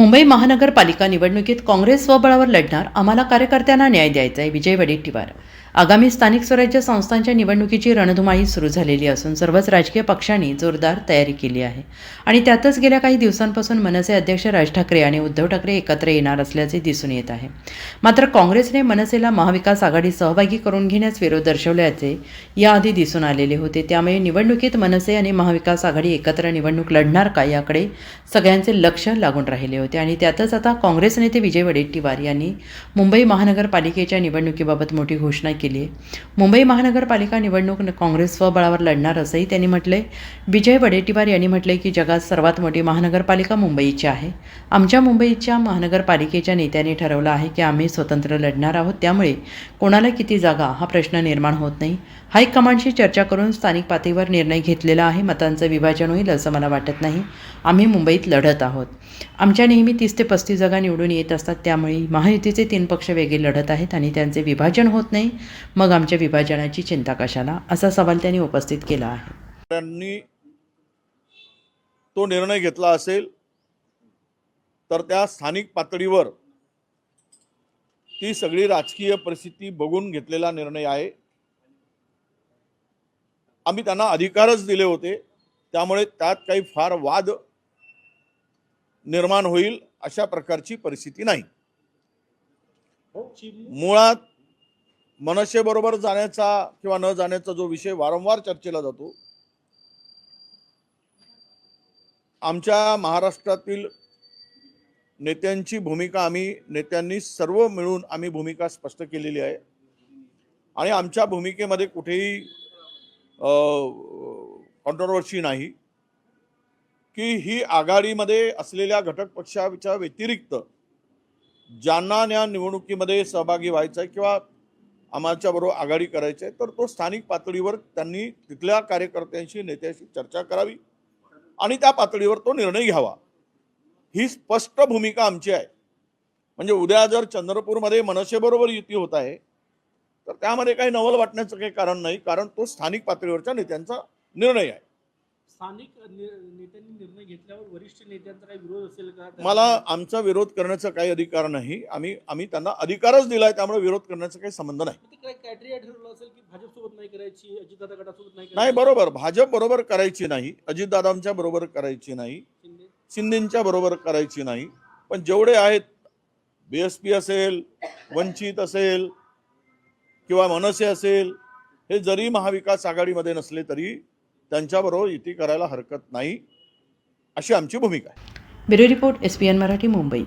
मुंबई महानगरपालिका निवडणुकीत काँग्रेस स्वबळावर लढणार आम्हाला कार्यकर्त्यांना न्याय द्यायचा आहे विजय वडेट्टीवार आगामी स्थानिक स्वराज्य संस्थांच्या निवडणुकीची रणधुमाळी सुरू झालेली असून सर्वच राजकीय पक्षांनी जोरदार तयारी केली आहे. आणि त्यातच गेल्या काही दिवसांपासून मनसे अध्यक्ष राज ठाकरे आणि उद्धव ठाकरे एकत्र येणार असल्याचे दिसून येत आहे. मात्र काँग्रेसने मनसेला महाविकास आघाडी सहभागी करून घेण्यास विरोध दर्शवल्याचे याआधी दिसून आलेले होते. त्यामुळे निवडणुकीत मनसे आणि महाविकास आघाडी एकत्र निवडणूक लढणार का याकडे सगळ्यांचे लक्ष लागून राहिले होते. आणि त्यातच आता काँग्रेस नेते विजय वडेट्टीवार यांनी मुंबई महानगरपालिकेच्या निवडणुकीबाबत मोठी घोषणा केली आहे. मुंबई महानगरपालिका निवडणूक काँग्रेस स्वबळावर लढणार असंही त्यांनी म्हटलंय. विजय वडेट्टीवार यांनी म्हटले की जगात सर्वात मोठी महानगरपालिका मुंबईची आहे. आमच्या मुंबईच्या महानगरपालिकेच्या नेत्यांनी ठरवलं आहे की आम्ही स्वतंत्र लढणार आहोत. त्यामुळे कोणाला किती जागा हा प्रश्न निर्माण होत नाही. हायकमांडशी चर्चा करून स्थानिक पातळीवर निर्णय घेतलेला आहे. मतांचं विभाजन होईल असं मला वाटत नाही. आम्ही मुंबईत लढत आहोत. आमच्या नेहमी तीस ते पस्तीस जागा निवडून येत असतात. त्यामुळे महायुतीचे तीन पक्ष वेगळे लढत आहेत आणि त्यांचे विभाजन होत नाही. मग आमच्या विभाजनाची चिंता कशाला? असा सवाल त्यांनी उपस्थित केला आहे. त्यांनी तो निर्णय घेतला असेल तर त्या स्थानिक पातळीवर ती सगळी राजकीय परिस्थिती बघून घेतलेला निर्णय आहे. आम्ही त्यांना अधिकारच दिले होते त्यामुळे त्यात काही फार वाद निर्माण होईल अशा प्रकारची परिस्थिती नाही. मुळात मनसेबरोबर जाण्याचा किंवा न जाण्याचा जो विषय वारंवार चर्चेला जातो आमच्या महाराष्ट्रातील नेत्यांची भूमिका आम्ही नेत्यांनी सर्व मिळून आम्ही भूमिका स्पष्ट केलेली आहे. आणि आमच्या भूमिकेमध्ये कुठेही कॉन्ट्रोवर्सी नाही की ही आघाडीमध्ये असलेल्या घटक पक्षाच्या व्यतिरिक्त ज्यांना या निवडणुकीमध्ये सहभागी व्हायचं आहे किंवा आमच्या बरोबर आघाडी करायची आहे तर तो स्थानिक पातळीवर त्यांनी तिथल्या कार्यकर्त्यांशी नेत्याशी चर्चा करावी आणि त्या पातळीवर तो निर्णय घ्यावा. ही स्पष्ट भूमिका आमची आहे. म्हणजे उद्या जर चंद्रपूरमध्ये मनसेबरोबर युती होत आहे तर त्यामध्ये काही नवल वाटण्याचं काही कारण नाही कारण तो स्थानिक पातळीवरच्या नेत्यांचा निर्णय आहे. स्थानिक नेत्यांनी निर्णय घेतल्यावर वरिष्ठ नेत्यांचा काही विरोध असेल का? मला आमचा विरोध करण्याचा काही अधिकार नाही. आम्ही आम्ही त्यांना अधिकारच दिलाय त्यामुळे विरोध करण्याचा काही संबंध नाही. ते काय क्रायटेरिया ठरवलं असेल की भाजपसोबत नाही करायची अजितदादा गटासोबत नाही बरोबर. भाजप बरोबर करायची नाही. अजितदादांच्या बरोबर करायची नाही. शिंदे? शिंदेच्या बरोबर करायची नाही. पण जेवढे आहेत बी एस पी असेल वंचित असेल किंवा मनसे असेल हे जरी महाविकास आघाडीमध्ये नसले तरी त्यांच्याबरोबर युती करायला हरकत नाही अशी आमची भूमिका आहे. Bureau report S P N Marathi Mumbai.